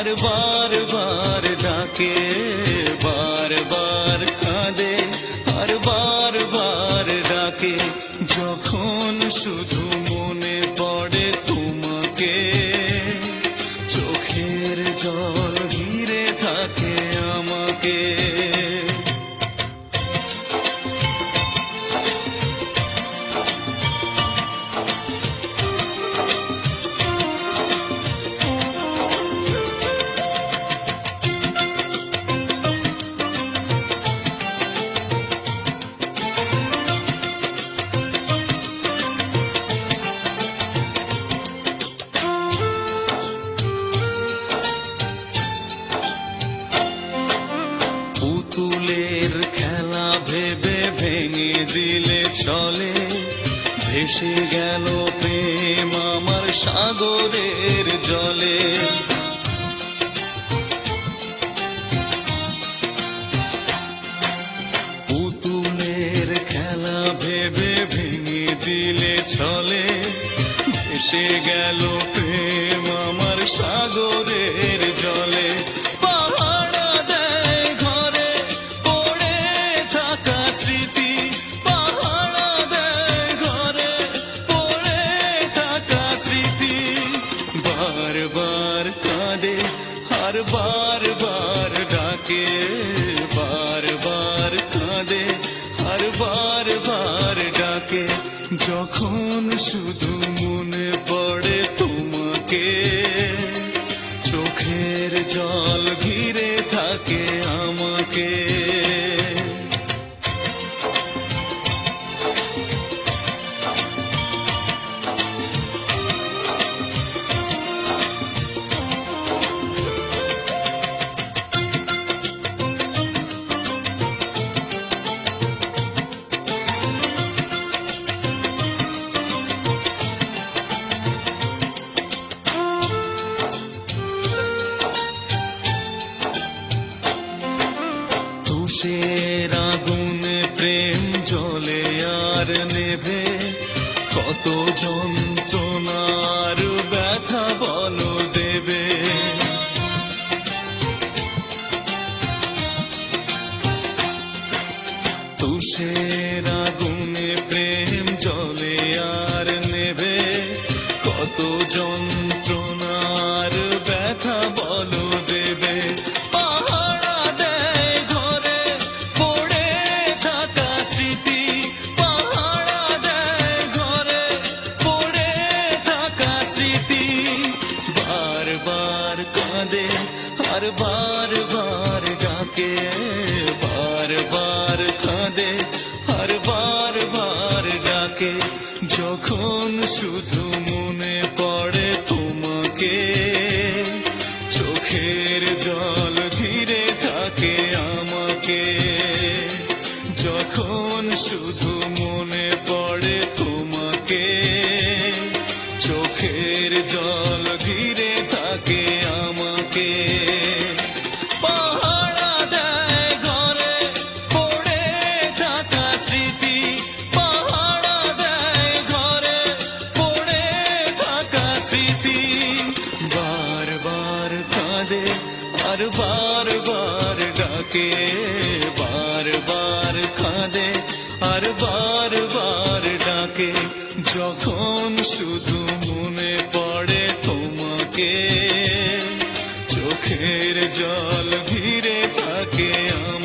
আর বারবার ডাকে বারবার কাঁদে আর বারবার ডাকে যখন শুধু ভেসে গেল প্রেম আমার সাগরের জলে। পুতুলের খেলা ভেবে ভেঙে দিলে চলে ভেসে গেল প্রেম আমার সাগরের জলে। আর বারবার ডাকে বারবার কাঁদে আর বারবার ডাকে যখন শুধু মনে পড়ে কত যন্ত্রণার ব্যথা বলো দেবে। তুষের আর বার বারবার ডাকে বারবার কাঁদে আর বারবার ডাকে যখন শুধু মনে পড়ে তোমাকে চোখের জল ধীরে থাকে আমাকে যখন শুধু আর বার বার ডাকে বার বার কাঁদে আর বার বার ডাকে যখন শুধু মনে পড়ে তোমাকে চোখের জল ঘিরে থাকে আমার